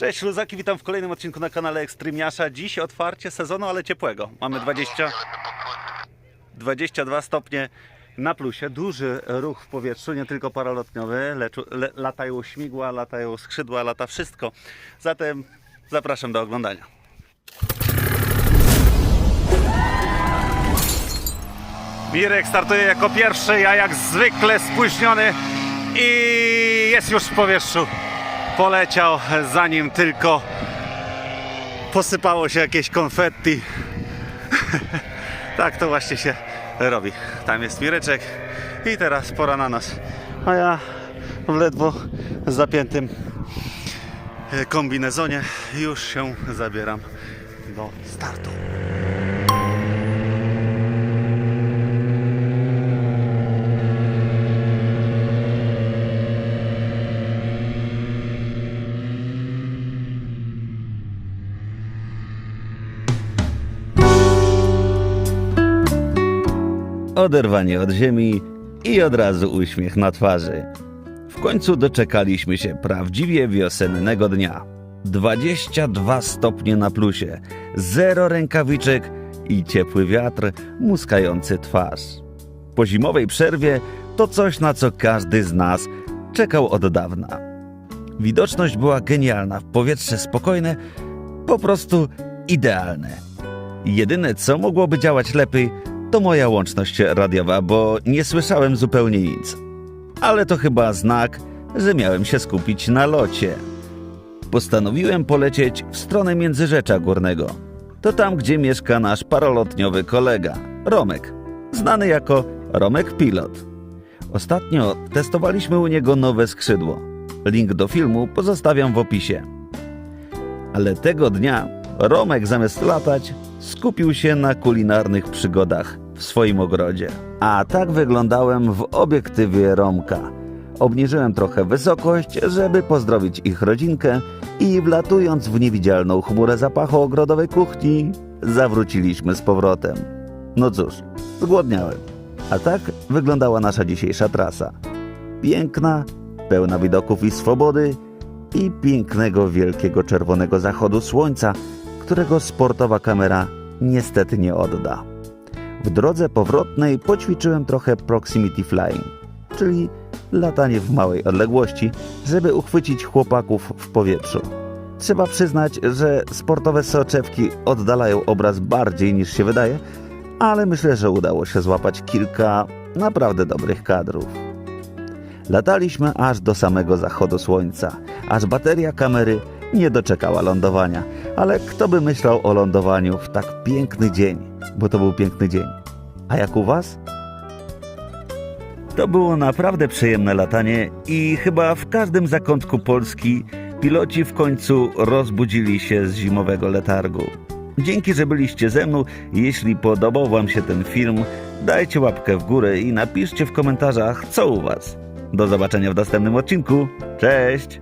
Cześć Luzaki, witam w kolejnym odcinku na kanale Ekstrymiasza. Dziś otwarcie sezonu, ale ciepłego. Mamy 20, 22 stopnie na plusie. Duży ruch w powietrzu, nie tylko paralotniowy. Lecz, le, latają śmigła, latają skrzydła, lata wszystko. Zatem zapraszam do oglądania. Mirek startuje jako pierwszy, ja jak zwykle spóźniony i jest już w powietrzu. Poleciał zanim tylko posypało się jakieś konfetti. tak to właśnie się robi. Tam jest Mireczek i teraz pora na nas. A ja w ledwo zapiętym e, kombinezonie już się zabieram do startu. Oderwanie od ziemi i od razu uśmiech na twarzy. W końcu doczekaliśmy się prawdziwie wiosennego dnia. 22 stopnie na plusie, zero rękawiczek i ciepły wiatr muskający twarz. Po zimowej przerwie to coś, na co każdy z nas czekał od dawna. Widoczność była genialna, powietrze spokojne, po prostu idealne. Jedyne, co mogłoby działać lepiej, to moja łączność radiowa, bo nie słyszałem zupełnie nic. Ale to chyba znak, że miałem się skupić na locie. Postanowiłem polecieć w stronę Międzyrzecza Górnego. To tam, gdzie mieszka nasz paralotniowy kolega, Romek, znany jako Romek Pilot. Ostatnio testowaliśmy u niego nowe skrzydło. Link do filmu pozostawiam w opisie. Ale tego dnia Romek zamiast latać skupił się na kulinarnych przygodach w swoim ogrodzie. A tak wyglądałem w obiektywie Romka. Obniżyłem trochę wysokość, żeby pozdrowić ich rodzinkę i wlatując w niewidzialną chmurę zapachu ogrodowej kuchni, zawróciliśmy z powrotem. No cóż, zgłodniałem. A tak wyglądała nasza dzisiejsza trasa. Piękna, pełna widoków i swobody i pięknego wielkiego czerwonego zachodu słońca, którego sportowa kamera niestety nie odda. W drodze powrotnej poćwiczyłem trochę proximity flying, czyli latanie w małej odległości, żeby uchwycić chłopaków w powietrzu. Trzeba przyznać, że sportowe soczewki oddalają obraz bardziej niż się wydaje, ale myślę, że udało się złapać kilka naprawdę dobrych kadrów. Lataliśmy aż do samego zachodu słońca, aż bateria kamery nie doczekała lądowania. Ale kto by myślał o lądowaniu w tak piękny dzień, bo to był piękny dzień. A jak u was? To było naprawdę przyjemne latanie i chyba w każdym zakątku Polski piloci w końcu rozbudzili się z zimowego letargu. Dzięki, że byliście ze mną. Jeśli podobał Wam się ten film, dajcie łapkę w górę i napiszcie w komentarzach, co u Was. Do zobaczenia w następnym odcinku. Cześć!